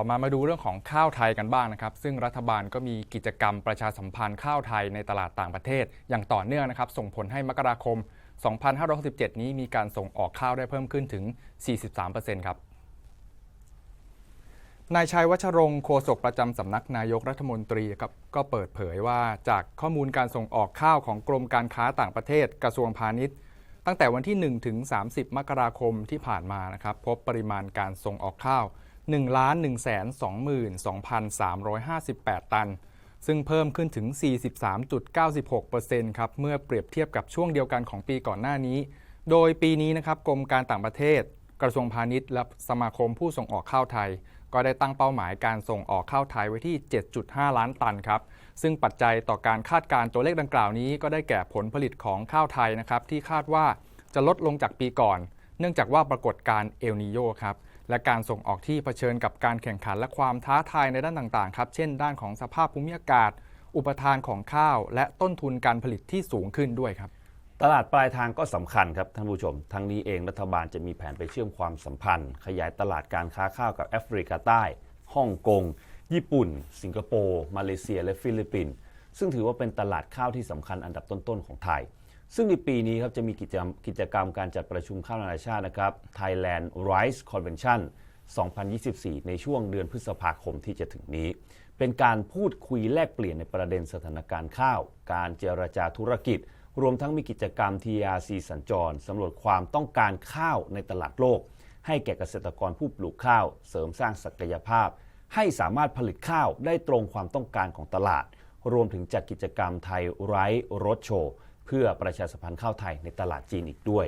ต่อมามาดูเรื่องของข้าวไทยกันบ้างนะครับ ซึ่งรัฐบาลก็มีกิจกรรมประชาสัมพันธ์ข้าวไทยในตลาดต่างประเทศ อย่างต่อเนื่องนะครับ ส่งผลให้มกราคม 2567 นี้มีการส่งออกข้าวได้เพิ่มขึ้นถึง 43%ครับนายชัยวัชรงค์โฆษกประจำสำนักนายกรัฐมนตรีครับก็เปิดเผยว่าจากข้อมูลการส่งออกข้าวของกรมการค้าต่างประเทศกระทรวงพาณิชย์ ตั้งแต่วันที่1ถึง30 มกราคมที่ผ่านมานะครับพบปริมาณการส่งออกข้าว 1 1 2 2 3 5 8 ตัน ซึ่งเพิ่มขึ้นถึง 43.96%ครับ เมื่อเปรียบเทียบกับช่วงเดียวกันของปีก่อนหน้านี้ โดยปีนี้นะครับกรมการต่างประเทศ กระทรวงพาณิชย์และสมาคมผู้ส่งออกข้าวไทย ก็ได้ตั้งเป้าหมายการส่งออกข้าวไทยไว้ที่ 7.5 ล้านตันครับ ซึ่งปัจจัยต่อการคาดการณ์ตัวเลขดังกล่าวนี้ ก็ได้แก่ผลผลิตของข้าวไทยนะครับที่คาดว่าจะลดลงจากปีก่อน เนื่องจากว่าปรากฏการณ์เอลนิโยครับและการส่งออกที่เผชิญกับการแข่งขันและความท้าทายในด้านต่างๆครับเช่น ด้านของสภาพภูมิอากาศ อุปทานของข้าว และต้นทุนการผลิตที่สูงขึ้นด้วยครับ ตลาดปลายทางก็สำคัญครับท่านผู้ชม ทั้งนี้เองรัฐบาลจะมีแผนไปเชื่อมความสัมพันธ์ ขยายตลาดการค้าข้าวกับแอฟริกาใต้ฮ่องกงญี่ปุ่น สิงคโปร์มาเลเซีย และฟิลิปปินส์ซึ่งถือว่าเป็นตลาดข้าวที่สำคัญอันดับต้นๆของไทย ซึ่งในปีนี้ครับจะมีกิจกรรมกิจกรรมการจัดประชุมข้าวนานาชาตินะครับ Thailand Rice Convention 2024 ในช่วงเดือนพฤษภาคมที่จะถึงนี้ เป็นการพูดคุยแลกเปลี่ยนในประเด็นสถานการณ์ข้าว การเจรจาธุรกิจ รวมทั้งมีกิจกรรม TRC สัญจรสำรวจความต้องการข้าวในตลาดโลก ให้แก่เกษตรกรผู้ปลูกข้าว เสริมสร้างศักยภาพ ให้สามารถผลิตข้าวได้ตรงความต้องการของตลาด รวมถึงจัดกิจกรรมไทยไร้รถโชว์ เพื่อประชาสัมพันธ์ข้าวไทยในตลาดจีนอีกด้วย